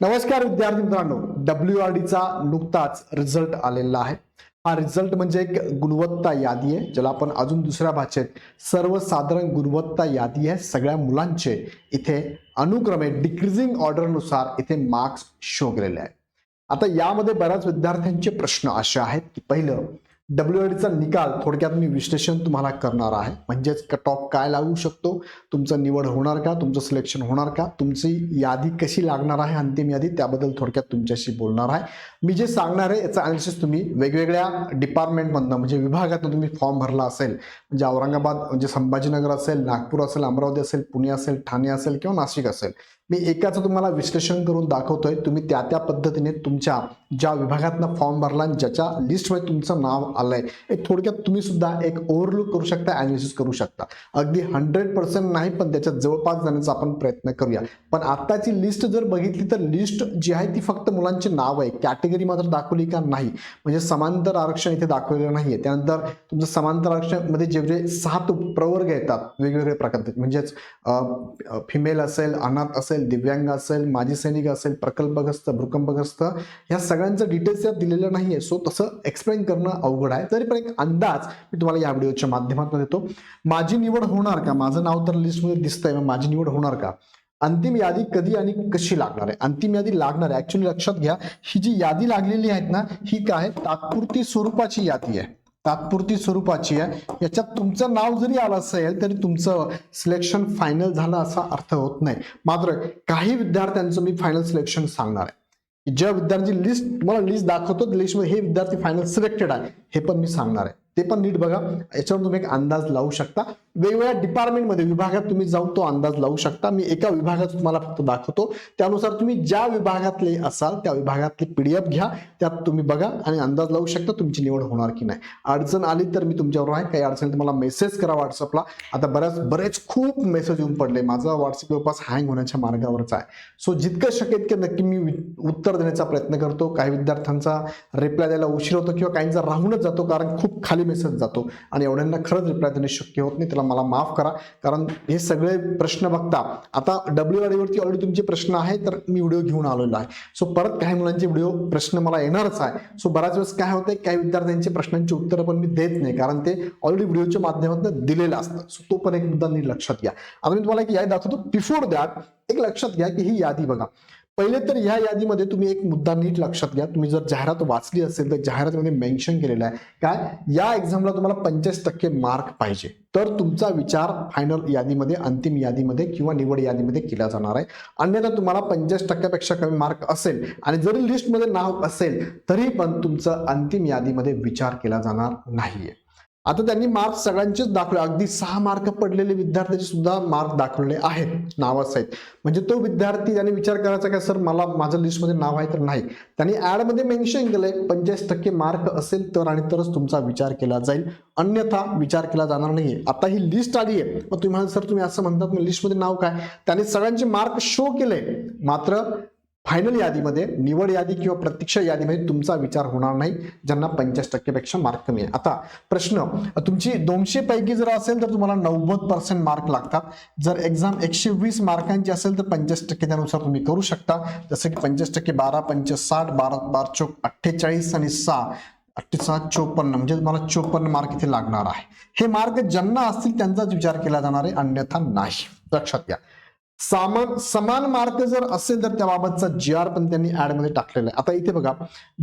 नमस्कार विद्यार्थी मित्रांनो. डब्ल्यू आर डीचा नुकताच रिझल्ट आलेला आहे. हा रिझल्ट म्हणजे एक गुणवत्ता यादी आहे ज्याला आपण अजून दुसऱ्या भाषेत सर्वसाधारण गुणवत्ता यादी आहे. सगळ्या मुलांचे इथे अनुक्रमे डिक्रीजिंग ऑर्डरनुसार इथे मार्क्स शो केलेले आहेत. आता यामध्ये बऱ्याच विद्यार्थ्यांचे प्रश्न असे आहेत की पहिलं डब्ल्यू डीचा निकाल थोडक्यात मी विश्लेषण तुम्हाला करणार आहे. म्हणजेच टॉप काय लागू शकतो? तुमचं निवड होणार का? तुमचं सिलेक्शन होणार का? तुमची यादी कशी लागणार आहे? अंतिम यादी त्याबद्दल थोडक्यात तुमच्याशी बोलणार आहे. मी जे सांगणार आहे याचं अनालिसिस तुम्ही वेगवेगळ्या डिपार्टमेंटमधनं म्हणजे विभागातून तुम्ही फॉर्म भरला असेल म्हणजे औरंगाबाद म्हणजे संभाजीनगर असेल नागपूर असेल अमरावती असेल पुणे असेल ठाणे असेल किंवा नाशिक असेल मी एकाचं तुम्हाला विश्लेषण करून दाखवतोय. तुम्ही त्या त्या पद्धतीने तुमच्या ज्या विभागातनं फॉर्म भरला आणि ज्याच्या लिस्टमध्ये तुमचं नाव आलंय एक थोडक्यात तुम्ही सुद्धा एक ओव्हरलुक करू शकता अनालिसिस करू शकता. अगदी हंड्रेड पर्सेंट नाही पण त्याच्या जवळपास जाण्याचा आपण प्रयत्न करूया. पण आत्ताची लिस्ट जर बघितली तर लिस्ट जी आहे ती फक्त मुलांची नाव आहे. कॅटेगरी मात्र दाखवली का नाही. म्हणजे समांतर आरक्षण इथे दाखवलेलं नाही आहे त्यानंतर तुमचं समांतर आरक्षणमध्ये जे जे सात प्रवर्ग येतात वेगवेगळे प्रकारचे म्हणजेच फिमेल असेल अनाथ असेल दिव्यांग असेल माजी सैनिक असेल प्रकल्पग्रस्त भूकंपग्रस्त ह्या सगळ्यांचं डिटेल्स यात दिलेलं नाहीये. सो तसं एक्सप्लेन करणं अवघड आहे. तरी पण एक अंदाज मी तुम्हाला या व्हिडिओच्या माध्यमातून देतो. माझी निवड होणार का? माझं नाव तर लिस्टमध्ये दिसतंय मग माझी निवड होणार का? अंतिम यादी कधी आणि कशी लागणार आहे? अंतिम यादी लागणार आहे. ऍक्च्युली लक्षात घ्या ही जी यादी लागलेली आहेत ना ही काय? तात्पुरती स्वरूपाची यादी आहे. तात्पुरती स्वरूपाची आहे. याच्यात तुमचं नाव जरी आलं असेल तरी तुमचं सिलेक्शन फायनल झालं असा अर्थ होत नाही. मात्र काही विद्यार्थ्यांचं मी फायनल सिलेक्शन सांगणार आहे. ज्या विद्यार्थी लिस्ट तुम्हाला लिस्ट दाखवतो लिस्टमध्ये हे विद्यार्थी फायनल सिलेक्टेड आहे हे पण मी सांगणार आहे. ते पण नीट बघा. याच्यावर तुम्ही एक अंदाज लावू शकता. वेगवेगळ्या डिपार्टमेंटमध्ये विभागात तुम्ही जाऊन तो अंदाज लावू शकता. मी एका विभागात तुम्हाला फक्त दाखवतो. त्यानुसार तुम्ही ज्या विभागातले असाल त्या विभागातली पीडीएफ घ्या. त्यात तुम्ही बघा आणि अंदाज लावू शकता तुमची निवड होणार की नाही. अडचण आली तर मी तुमच्यावर आहे. काही अडचण तुम्हाला मेसेज करा व्हॉट्सअपला आता बऱ्याच बरेच खूप मेसेज येऊन पडले. माझा व्हॉट्सअप जवळपास हँग होण्याच्या मार्गावरच आहे. सो जितकं शक्य इतकं नक्की मी उत्तर देण्याचा प्रयत्न करतो. काही विद्यार्थ्यांचा रिप्लाय द्यायला उशीर होतो किंवा काहींचा राहूनच जातो कारण खूप खाली मेसेज जातो. आणि एवढ्यांना खरंच रिप्लाय देणे शक्य होत नाही. त्याला मला माफ करा कारण हे सगळे प्रश्न बघता आता डब्ल्यू वरती ऑलरेडी तुमचे प्रश्न आहे तर मी व्हिडिओ घेऊन आलेलो आहे. सो परत काही मुलांचे व्हिडिओ प्रश्न मला येणारच आहे. सो बऱ्याच वेळेस काय होतंय काही विद्यार्थ्यांचे प्रश्नांची उत्तरं पण मी देत नाही कारण ते ऑलरेडी व्हिडिओच्या माध्यमातून दिलेलं असतं सो तो पण एक मुद्दा नीट लक्षात घ्या. आता मी तुम्हाला एक यादी दाखवतो. बिफोर दॅट एक लक्षात घ्या की ही यादी बघा. पहिले तर ह्या यादीमध्ये तुम्ही एक मुद्दा नीट लक्षात घ्या. तुम्ही जर जाहिरात वाचली असेल तर जाहिरातीमध्ये मेन्शन केलेलं आहे. काय? या एक्झामला तुम्हाला पंचवीस टक्के मार्क पाहिजे. तर तुमचा विचार फायनल यादीमध्ये अंतिम यादीमध्ये किंवा निवड यादीमध्ये केला जाणार आहे. अन्यथा तुम्हाला पंचवीस टक्क्यापेक्षा कमी मार्क असेल आणि जरी लिस्टमध्ये नाव असेल तरी पण तुमचं अंतिम यादीमध्ये विचार केला जाणार नाहीये. आता त्यांनी मार्क सगळ्यांचेच दाखवले. अगदी सहा मार्क पडलेले विद्यार्थ्यांचे सुद्धा मार्क दाखवले आहेत नावासहित म्हणजे तो विद्यार्थी त्याने विचार करायचा काय सर मला माझं लिस्टमध्ये नाव आहे तर नाही. त्यांनी ऍडमध्ये मेन्शन केलंय पंचेचाळीस टक्के मार्क असेल तर आणि तरच तुमचा विचार केला जाईल. अन्यथा विचार केला जाणार नाहीये. आता ही लिस्ट आली आहे. मग तुम्ही म्हणाल सर तुम्ही असं म्हणतात मग लिस्टमध्ये नाव काय? त्याने सगळ्यांचे मार्क शो केले. मात्र फायनल यादीमध्ये निवड यादी किंवा प्रत्यक्ष यादीमध्ये तुमचा विचार होणार नाही ज्यांना पंचाळीस टक्केपेक्षा मार्क कमी आहे. आता प्रश्न तुमची दोनशे पैकी जर असेल तर तुम्हाला नव्वद पर्सेंट मार्क लागतात. जर एक्झाम एकशे वीस मार्कांची असेल तर पंचाळीस टक्के त्यानुसार तुम्ही करू शकता. जसं की पंचाळीस टक्के बारा पंच साठ बारा बार चौक अठ्ठेचाळीस आणि सहा अठ्ठेसहा चोपन्न. म्हणजे तुम्हाला चोपन्न मार्क इथे लागणार आहे. हे मार्क ज्यांना असतील त्यांचाच विचार केला जाणार आहे अन्यथा नाही. लक्षात घ्या. सामान समान मार्क जर असेल तर त्याबाबतचा जी आर पण त्यांनी ऍडमध्ये टाकलेला आहे. आता इथे बघा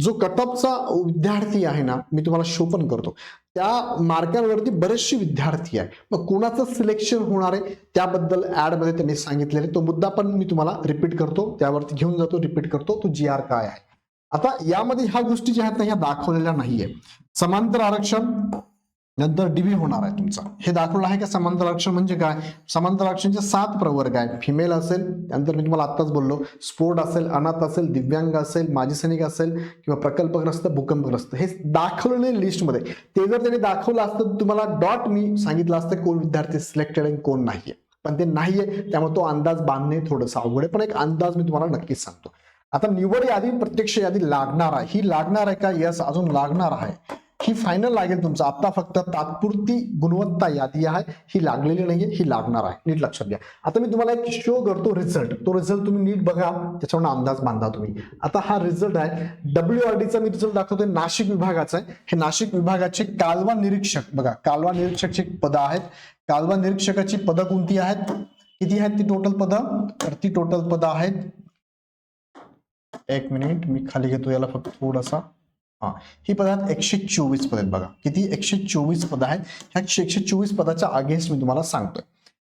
जो कटऑफचा विद्यार्थी आहे ना मी तुम्हाला शो पण करतो. त्या मार्कांवरती बरेचसे विद्यार्थी आहे मग कुणाचं सिलेक्शन होणार आहे त्याबद्दल ऍडमध्ये त्यांनी सांगितलेले तो मुद्दा पण मी तुम्हाला रिपीट करतो. त्यावरती घेऊन जातो रिपीट करतो. तो जी आर काय आहे? आता यामध्ये ह्या गोष्टी ज्या आहेत ना ह्या दाखवलेल्या नाहीये. समांतर आरक्षण नंतर डीबी होणार आहे तुमचा. हे दाखवलं आहे का समांतर आरक्षण म्हणजे काय? समांतर आरक्षणचे सात प्रवर्ग आहे फिमेल असेल त्यानंतर मी तुम्हाला आत्ताच बोललो. स्पोर्ट असेल अनाथ असेल दिव्यांग असेल माजी सैनिक असेल किंवा प्रकल्पग्रस्त भूकंपग्रस्त. हे दाखवलं नाही लिस्टमध्ये ते जर त्यांनी दाखवलं असतं तर तुम्हाला डॉट मी सांगितलं असतं कोण विद्यार्थी सिलेक्टेड आणि कोण नाहीये. पण ते नाहीये त्यामुळे तो अंदाज बांधणे थोडंसं अवघड आहे. पण एक अंदाज मी तुम्हाला नक्कीच सांगतो. आता निवड यादी प्रत्यक्ष यादी लागणार आहे. ही लागणार आहे का? यस अजून लागणार आहे. ही फायनल लागेल तुमचं. आता फक्त तात्पुरती गुणवत्ता यादी आहे. ही लागलेली नाहीये ही लागणार आहे. नीट लक्षात घ्या. आता मी तुम्हाला एक शो करतो रिझल्ट तो रिझल्ट तुम्ही नीट बघा. त्याच्यावर अंदाज बांधा तुम्ही. आता हा रिझल्ट आहे. डब्ल्यू आर डीचा मी रिझल्ट दाखवतोय. नाशिक विभागाचा आहे. हे नाशिक विभागाचे कालवा निरीक्षक. बघा कालवा निरीक्षकचे पदं आहेत. कालवा निरीक्षकाची पदं कोणती आहेत? किती आहेत ती टोटल पदं? तर ती टोटल पदं आहेत. एक मिनिट मी खाली घेतो याला फक्त थोडासा. हा ही पद आहेत एकशे चोवीस पद आहेत बघा. किती? एकशे चोवीस पद आहेत. ह्या एकशे चोवीस पदाच्या अगेन्स्ट मी तुम्हाला सांगतोय.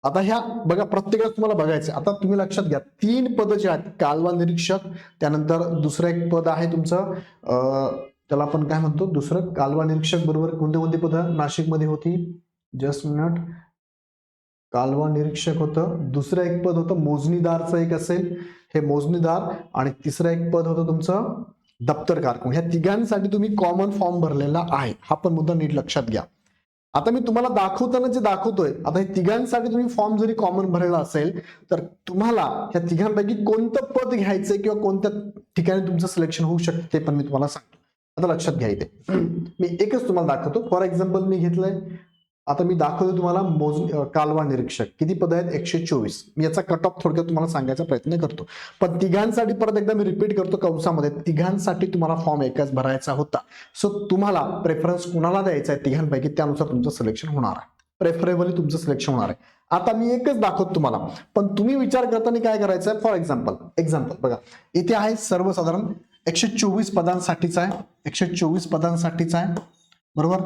आता ह्या बघा प्रत्येकाला तुम्हाला बघायचं आता तुम्ही लक्षात घ्या तीन पद जे आहेत कालवा निरीक्षक त्यानंतर दुसरं एक पद आहे तुमचं अं, त्याला आपण काय म्हणतो? दुसरं कालवा निरीक्षक बरोबर कोणते कोणते पद? नाशिकमध्ये होती. Just minute. कालवा निरीक्षक होतं. दुसरं एक पद होतं मोजणीदारचं एक असेल. हे मोजणीदार. आणि तिसरं एक पद होतं तुमचं दप्तर कारकून. ह्या तिघांसाठी तुम्ही कॉमन फॉर्म भरलेला आहे. हा पण मुद्दा नीट लक्षात घ्या. आता मी तुम्हाला दाखवताना जे दाखवतोय आता हे तिघांसाठी तुम्ही फॉर्म जरी कॉमन भरलेला असेल तर तुम्हाला ह्या तिघांपैकी कोणतं पद घ्यायचंय किंवा कोणत्या ठिकाणी तुमचं सिलेक्शन होऊ शकतं ते पण मी तुम्हाला सांगतो. आता लक्षात घ्या इथे. मी एकच तुम्हाला दाखवतो. फॉर एक्झाम्पल मी घेतलंय आता मी दाखवतो तुम्हाला मोज कालवा निरीक्षक. किती पद आहेत? एकशे चोवीस. मी याचा कट ऑफ थोडक्यात तुम्हाला सांगायचा प्रयत्न करतो. पण तिघांसाठी परत एकदा मी रिपीट करतो कंसामध्ये. तिघांसाठी तुम्हाला फॉर्म एकाच भरायचा होता. सो तुम्हाला प्रेफरन्स कुणाला द्यायचा आहे? तिघांपैकी त्यानुसार तुमचं सिलेक्शन होणार आहे. प्रेफरेबली तुमचं सिलेक्शन होणार आहे. आता मी एकच दाखवतो तुम्हाला. पण तुम्ही विचार करताना काय करायचं आहे? फॉर एक्झाम्पल एक्झाम्पल बघा. इथे आहे सर्वसाधारण एकशे चोवीस पदांसाठीच आहे. एकशे चोवीस पदांसाठीच आहे. बरोबर?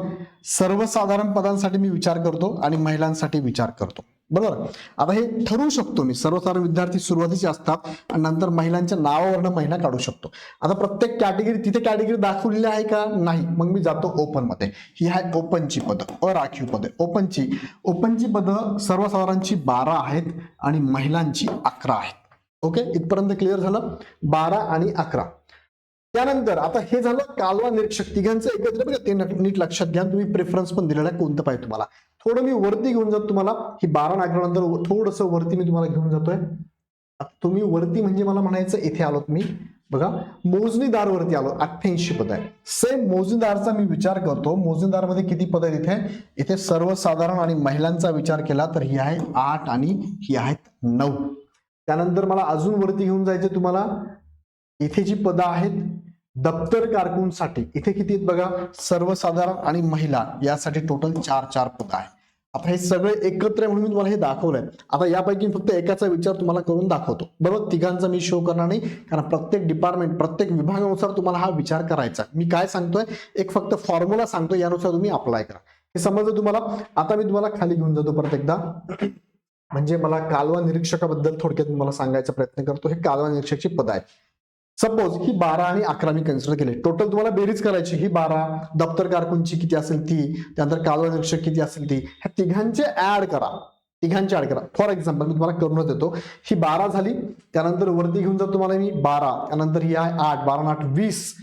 सर्वसाधारण पदांसाठी मी विचार करतो आणि महिलांसाठी विचार करतो. बरोबर? आता हे ठरवू शकतो मी. सर्वसाधारण विद्यार्थी सुरुवातीचे असतात आणि नंतर महिलांच्या नावावरनं महिला काढू शकतो. आता प्रत्येक कॅटेगरी तिथे कॅटेगरी दाखवलेली आहे का? नाही. मग मी जातो ओपनमध्ये ही आहे ओपनची पदं. अराखीव पदं. ओपनची ओपनची पदं सर्वसाधारणची बारा आहेत आणि महिलांची अकरा आहेत. ओके इथपर्यंत क्लिअर झालं? बारा आणि अकरा. त्यानंतर आता हे झालं कालवा निरीक्षक तिघांचं एकत्र बघा ते नीट लक्षात घ्या. तुम्ही प्रेफरन्स पण दिलेला आहे कोणतं पाहिजे तुम्हाला? थोडं मी वरती घेऊन जातो तुम्हाला. ही बारा नागरानंतर थोडस वरती मी तुम्हाला घेऊन जातोय. तुम्ही वरती म्हणजे मला म्हणायचं इथे आलो मी बघा मोजणीदार वरती आलो अठ्ठ्याऐंशी पद आहे सेम मोजणीदारचा मी विचार करतो. मोजणीदारमध्ये किती पद आहेत इथे? इथे सर्वसाधारण आणि महिलांचा विचार केला तर ही आहे आठ आणि ही आहेत नऊ. त्यानंतर मला अजून वरती घेऊन जायचे तुम्हाला. इथे जी पदं आहेत दप्तर कारकूनसाठी इथे किती आहेत बघा? सर्वसाधारण आणि महिला. यासाठी टोटल चार चार पद आहे आता हे सगळे एकत्र म्हणून मी तुम्हाला हे दाखवलंय. आता यापैकी फक्त एकाचा विचार तुम्हाला करून दाखवतो. बरोबर? तिघांचा मी शो करणार नाही कारण प्रत्येक डिपार्टमेंट प्रत्येक विभागानुसार तुम्हाला हा विचार करायचा मी काय सांगतोय? एक फक्त फॉर्म्युला सांगतो यानुसार तुम्ही अप्लाय करा. हे समजलं तुम्हाला? आता मी तुम्हाला खाली घेऊन जातो परत एकदा. म्हणजे मला कालवा निरीक्षकाबद्दल थोडक्यात तुम्हाला सांगायचा प्रयत्न करतो. हे कालवा निरीक्षकची पद आहेत. सपोज ही बारा आणि अकरा मी कन्सिडर केले. टोटल तुम्हाला बेरीज करायची. ही बारा दप्तर कारकूनची किती असेल ती त्यानंतर कालवा निरीक्षक किती असेल ती ह्या तिघांचे ऍड करा. तिघांचे ऍड करा. फॉर एक्झाम्पल मी तुम्हाला करूनच देतो. ही बारा झाली त्यानंतर वरती घेऊन जातो तुम्हाला मी बारा. त्यानंतर ही आहे आठ. बारा आठ वीस.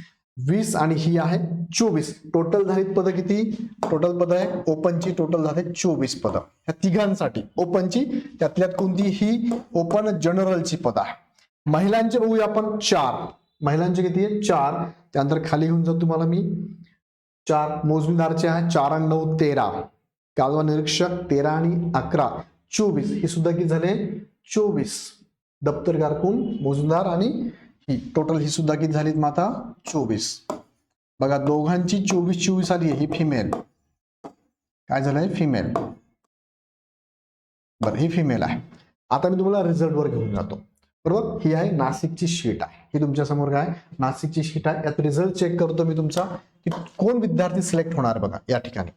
वीस आणि ही आहे चोवीस. टोटल झाली पदं किती? टोटल पद आहे ओपनची टोटल झाले चोवीस पदं. ह्या तिघांसाठी. ओपनची त्यातल्यात कोणती? ही ओपन जनरलची पद आहे. महिलांचे बघूया आपण चार. महिलांचे किती आहे चार. त्यानंतर खाली घेऊन जातो तुम्हाला मी. चार. मोजणीदारचे आहे. चार आणि नऊ तेरा. कालवा निरीक्षक तेरा आणि अकरा. चोवीस. हे सुद्धा किती झाले? चोवीस. दप्तर कारकून मोजणीदार आणि ही. टोटल ही सुद्धा किती झालीत माता चोवीस. बघा दोघांची चोवीस चोवीस आली आहे. ही फिमेल काय झालंय? फिमेल बरं ही फिमेल आहे. आता मी तुम्हाला रिझल्टवर घेऊन जातो. बरोबर? ही आहे नाशिकची शीट आहे. ही तुमच्यासमोर काय नाशिकची शीट आहे. यात रिझल्ट चेक करतो मी तुमचा. की कोण विद्यार्थी सिलेक्ट होणार बघा या ठिकाणी.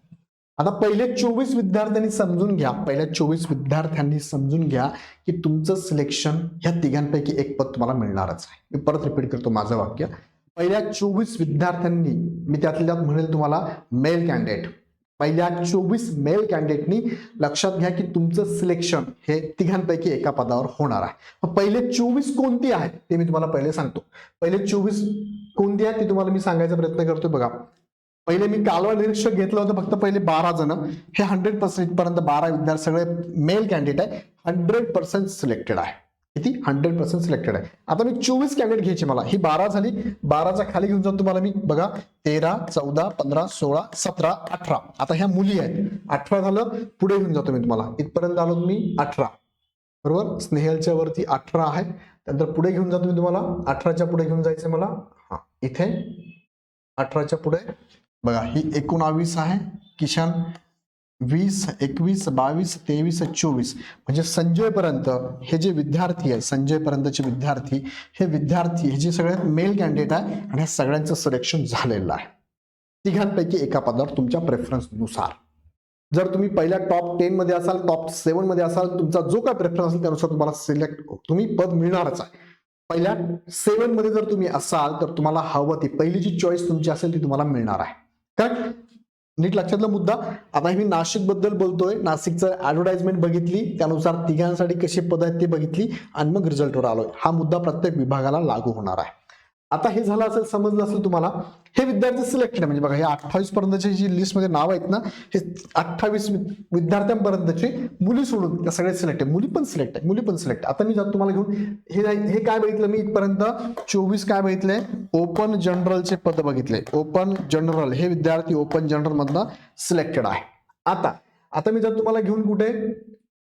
आता पहिले चोवीस विद्यार्थ्यांनी समजून घ्या. पहिल्या चोवीस विद्यार्थ्यांनी समजून घ्या की तुमचं सिलेक्शन ह्या तिघांपैकी एक पद तुम्हाला मिळणारच आहे. मी परत रिपीट करतो माझं वाक्य. पहिल्या चोवीस विद्यार्थ्यांनी मी त्यातल्या त्यात म्हणेल तुम्हाला मेल कॅन्डिडेट पहिल्या चोवीस मेल कॅन्डिडेटनी लक्षात घ्या की तुमचं सिलेक्शन हे तिघांपैकी एका पदावर होणार आहे. पहिले चोवीस कोणती आहेत ते मी तुम्हाला पहिले सांगतो. पहिले चोवीस कोणती आहेत ते तुम्हाला मी सांगायचा प्रयत्न करतोय बघा. पहिले मी कालवा निरीक्षक घेतलं होतं फक्त पहिले बारा जण. हे हंड्रेड पर्सेंट पर्यंत बारा विद्यार्थी सगळे मेल कॅन्डिडेट आहे. हंड्रेड पर्सेंट सिलेक्टेड आहे. किती हंड्रेड पर्सेंट सिलेक्टेड आहे. आता मी चोवीस कॅन्डिडेट घ्यायचे मला. ही बारा झाली. बाराच्या खाली घेऊन जातो तुम्हाला मी बघा तेरा चौदा पंधरा सोळा सतरा अठरा. आता ह्या मुली आहेत. अठरा झालं पुढे घेऊन जातो मी तुम्हाला. इथपर्यंत आलो मी अठरा. बरोबर? स्नेहलच्या वरती अठरा आहे. त्यानंतर पुढे घेऊन जातो मी तुम्हाला. अठराच्या पुढे घेऊन जायचं मला. हा इथे. अठराच्या पुढे. बघा ही एकोणावीस आहे. किशन वीस एकवीस बावीस तेवीस चोवीस. म्हणजे संजयपर्यंत हे जे विद्यार्थी आहे संजय पर्यंतचे विद्यार्थी हे विद्यार्थी हे जे सगळ्यात मेल कॅन्डिडेट आहे आणि ह्या सगळ्यांचं सिलेक्शन झालेलं आहे. तिघांपैकी एका पदावर तुमच्या प्रेफरन्सनुसार जर तुम्ही पहिल्या टॉप टेन मध्ये असाल टॉप सेवनमध्ये असाल तुमचा जो काय प्रेफरन्स असेल त्यानुसार तुम्हाला सिलेक्ट तुम्ही पद मिळणारच आहे. पहिल्या सेवनमध्ये जर तुम्ही असाल तर तुम्हाला हवं ती पहिली जी चॉईस तुमची असेल ती तुम्हाला मिळणार आहे. कारण नीट लक्षातला मुद्दा. आता मी नाशिकबद्दल बोलतोय. नाशिकचं ऍडव्हर्टाइजमेंट बघितली त्यानुसार तिघांसाठी कशी पद आहेत ते बघितली आणि मग रिझल्टवर आलोय. हा मुद्दा प्रत्येक विभागाला लागू होणार आहे. आता हे झालं असेल समजलं असेल तुम्हाला हे विद्यार्थी सिलेक्टेड म्हणजे बघा हे अठ्ठावीस पर्यंतचे जी लिस्टमध्ये नाव आहेत ना हे अठ्ठावीस विद्यार्थ्यांपर्यंतचे मुली सोडून त्या सगळे सिलेक्ट आहे. मुली पण सिलेक्ट आहे. मुली पण सिलेक्ट आता मी जातो तुम्हाला घेऊन हे हे काय बघितलं मी इथपर्यंत? चोवीस काय बघितले? ओपन जनरलचे पद बघितले. ओपन जनरल हे विद्यार्थी ओपन जनरल मधनं सिलेक्टेड आहे. आता आता मी जर तुम्हाला घेऊन कुठे?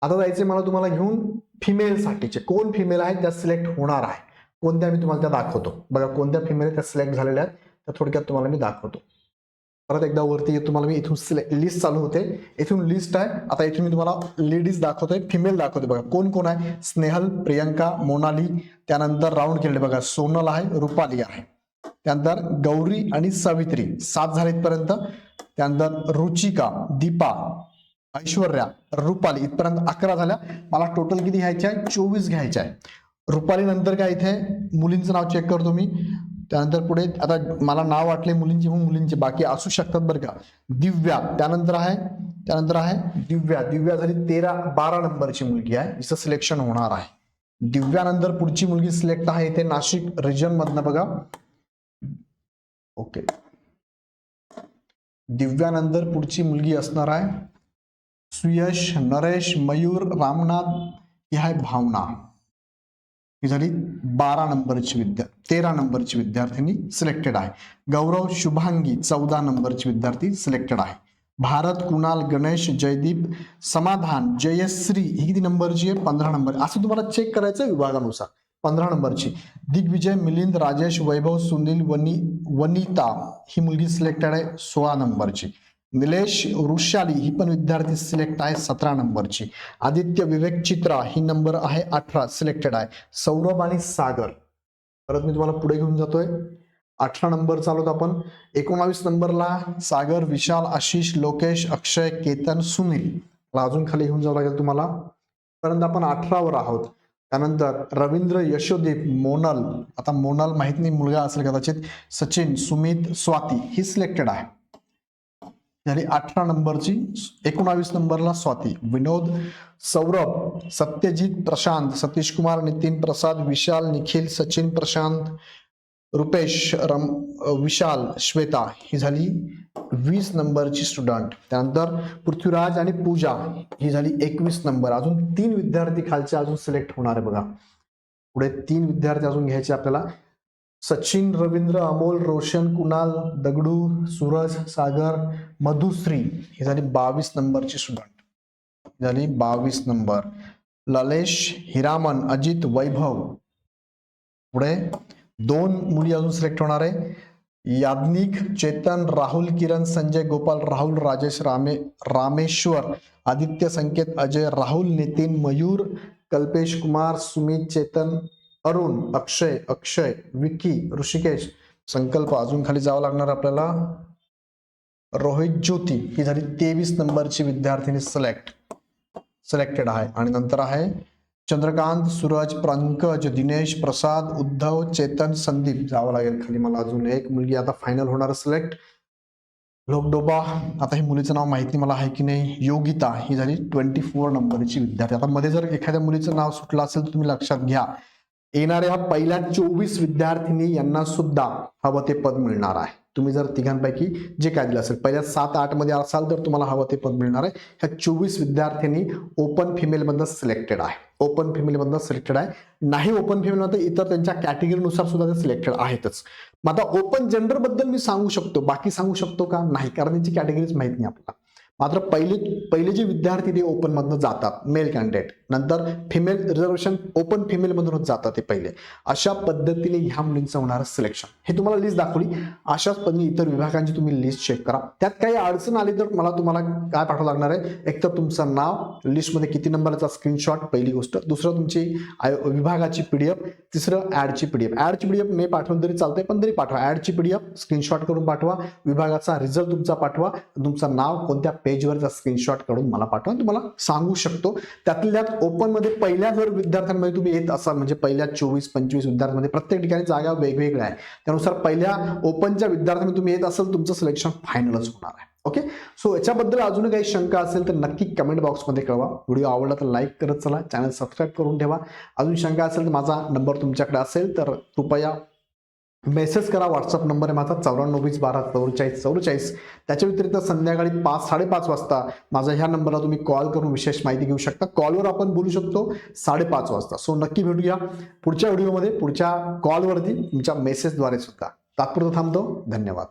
आता जायचे मला तुम्हाला घेऊन फिमेल साठीचे. कोण फिमेल आहेत त्या सिलेक्ट होणार आहे. कोणत्या मी तुम्हाला त्या दाखवतो. बघा कोणत्या फिमेल त्या सिलेक्ट झालेल्या आहेत त्या थोडक्यात तुम्हाला मी दाखवतो. परत एकदा वरती तुम्हाला मी इथून सिलेक्ट लिस्ट चालू होते. इथून लिस्ट आहे. आता इथून मी तुम्हाला लेडीज दाखवतोय फिमेल दाखवते बघा कोण कोण आहे? स्नेहल प्रियंका मोनाली त्यानंतर राऊंड केलेले बघा सोनल आहे रुपाली आहे. त्यानंतर गौरी आणि सावित्री सात झाले इथपर्यंत. त्यानंतर रुचिका दीपा ऐश्वर्या रुपाली इथपर्यंत अकरा झाल्या. मला टोटल किती घ्यायचे आहे? चोवीस घ्यायचे आहे. रुपाली नंतर काय इथे? मुलींचं नाव चेक करतो मी. त्यानंतर पुढे आता मला नाव वाटले मुलींचे म्हणून मुलींचे. बाकी असू शकतात बरं का. दिव्या त्यानंतर आहे त्यानंतर आहे दिव्या. दिव्या झाली तेरा बारा नंबरची मुलगी आहे. जिचं सिलेक्शन होणार आहे. दिव्यानंतर पुढची मुलगी सिलेक्ट आहे इथे नाशिक रिजन मधनं बघा. ओके दिव्यानंतर पुढची मुलगी असणार आहे. सुयश नरेश मयूर रामनाथ ही आहे भावना. ही झाली बारा नंबरची विद्या तेरा नंबरची विद्यार्थिनी सिलेक्टेड आहे गौरव शुभांगी चौदा नंबरची विद्यार्थी सिलेक्टेड आहे भारत कुणाल गणेश जयदीप समाधान जयश्री ही किती नंबरची आहे पंधरा नंबर असं तुम्हाला चेक करायचं विभागानुसार पंधरा नंबरची दिग्विजय मिलिंद राजेश वैभव सुनील वनी वनिता ही मुलगी सिलेक्टेड आहे सोळा नंबरची निलेश वृषाली ही पण विद्यार्थी सिलेक्ट आहे सतरा नंबरची. आदित्य विवेक चित्रा ही नंबर आहे अठरा सिलेक्टेड आहे. सौरभ आणि सागर. परत मी तुम्हाला पुढे घेऊन जातोय. अठरा नंबर चालवत आपण. एकोणावीस नंबरला सागर विशाल आशिष लोकेश अक्षय केतन सुनील. अजून खाली घेऊन जावं लागेल तुम्हाला. पर्यंत आपण अठरावर आहोत. त्यानंतर रवींद्र यशोदीप मोनल. आता मोनल माहीत नाही मुलगा असेल कदाचित. सचिन सुमित स्वाती. ही सिलेक्टेड आहे. झाली अठरा नंबरची एकोणावीस नंबरला स्वाती. विनोद सौरभ सत्यजित प्रशांत सतीश कुमार नितीन प्रसाद विशाल निखिल सचिन प्रशांत रुपेश रम विशाल श्वेता. ही झाली वीस नंबरची स्टुडंट त्यानंतर पृथ्वीराज आणि पूजा. ही झाली एकवीस नंबर. अजून तीन विद्यार्थी खालचे अजून सिलेक्ट होणार आहे बघा. पुढे तीन विद्यार्थी अजून घ्यायचे आपल्याला. सचिन रवींद्र अमोल रोशन कुणाल दगडू सूरज सागर मधुश्री. ही झाली बावीस नंबरची स्टुडंट झाली बावीस नंबर. ललेश हिरामन अजित वैभव. पुढे दोन मुली अजून सिलेक्ट होणार आहे. याज्ञिक चेतन राहुल किरण संजय गोपाल राहुल राजेश रामे रामेश्वर आदित्य संकेत अजय राहुल नितीन मयूर कल्पेश कुमार सुमित चेतन अरुण अक्षय अक्षय विकी ऋषिकेश संकल्प अजून खाली जावं लागणार आपल्याला. रोहित ज्योती ही झाली तेवीस नंबरची विद्यार्थिनी सिलेक्ट सिलेक्टेड आहे. आणि नंतर आहे चंद्रकांत सूरज पंकज दिनेश प्रसाद उद्धव चेतन संदीप. जावं लागेल खाली मला अजून एक मुलगी. आता फायनल होणार सिलेक्ट लोकडोबा. आता ही मुलीचं नाव माहिती मला आहे की नाही? योगिता. ही झाली ट्वेंटी फोर नंबरची विद्यार्थी. आता मध्ये जर एखाद्या मुलीचं नाव सुटलं असेल तर तुम्ही लक्षात घ्या. येणाऱ्या पहिल्या चोवीस विद्यार्थिनी यांना सुद्धा हवं ते पद मिळणार आहे. तुम्ही जर तिघांपैकी जे काय दिलं असेल पहिल्या सात आठमध्ये असाल तर तुम्हाला हवं ते पद मिळणार आहे. ह्या चोवीस विद्यार्थ्यांनी ओपन फिमेलमधनं सिलेक्टेड आहे. ओपन फिमेलमधनं सिलेक्टेड आहे. नाही ओपन फिमेलमध्ये इतर त्यांच्या कॅटेगरीनुसार सुद्धा ते सिलेक्टेड आहेतच. मग आता ओपन जेंडरबद्दल मी सांगू शकतो. बाकी सांगू शकतो का? नाही कारण त्यांची कॅटेगरीज माहीत नाही आपल्याला. मात्र पहिले पहिले जे विद्यार्थी ते ओपनमधनं जातात मेल कॅन्डिडेट नंतर फिमेल रिझर्वेशन ओपन फिमेलमधूनच जातात ते पहिले. अशा पद्धतीने ह्या मुलींचं होणारं सिलेक्शन हे तुम्हाला लिस्ट दाखवली. अशाच पद्धतीने इतर विभागांची तुम्ही लिस्ट चेक करा. त्यात काही अडचण आली तर मला तुम्हाला काय पाठवावं लागणार आहे? एक तर तुमचं नाव लिस्टमध्ये किती नंबरचा स्क्रीनशॉट पहिली गोष्ट. दुसरं तुमची आय- विभागाची पीडीएफ तिसरं ऍडची पीडीएफ डी पीडीएफ मी पाठवून तरी चालतंय पण तरी पाठवा. ऍडची पीडीएफ स्क्रीनशॉट करून पाठवा. विभागाचा रिझल्ट तुमचा पाठवा. तुमचं नाव कोणत्या पेजवरचा स्क्रीनशॉट काढून मला पाठवा तुम्हाला सांगू शकतो. त्यातल्या ओपनमध्ये पहिल्या जर विद्यार्थ्यांमध्ये तुम्ही येत असाल म्हणजे पहिल्या चोवीस पंचवीस विद्यार्थ्यांमध्ये प्रत्येक ठिकाणी जागा वेगवेगळ्या आहे. त्यानुसार पहिल्या ओपनच्या विद्यार्थ्यांमध्ये तुम्ही येत असाल तुमचं सिलेक्शन फायनलच होणार आहे. ओके सो याच्याबद्दल अजून काही शंका असेल तर नक्की कमेंट बॉक्समध्ये कळवा. व्हिडिओ आवडला तर लाईक करत चला. चॅनल सबस्क्राईब करून ठेवा. अजून शंका असेल तर माझा नंबर तुमच्याकडे असेल तर कृपया मेसेज करा व्हॉट्सअप नंबर आहे माझा चौऱ्याण्णव वीस बारा चौवेचाळीस चौवेचाळीस. त्याच्या व्यतिरिक्त संध्याकाळी पाच साडेपाच वाजता माझा ह्या नंबरला तुम्ही कॉल करून विशेष माहिती घेऊ शकता. कॉलवर आपण बोलू शकतो साडेपाच वाजता. सो नक्की भेटूया पुढच्या व्हिडिओमध्ये पुढच्या कॉलवरती तुमच्या मेसेजद्वारे सुद्धा. तात्पुरतं थांबतो. धन्यवाद.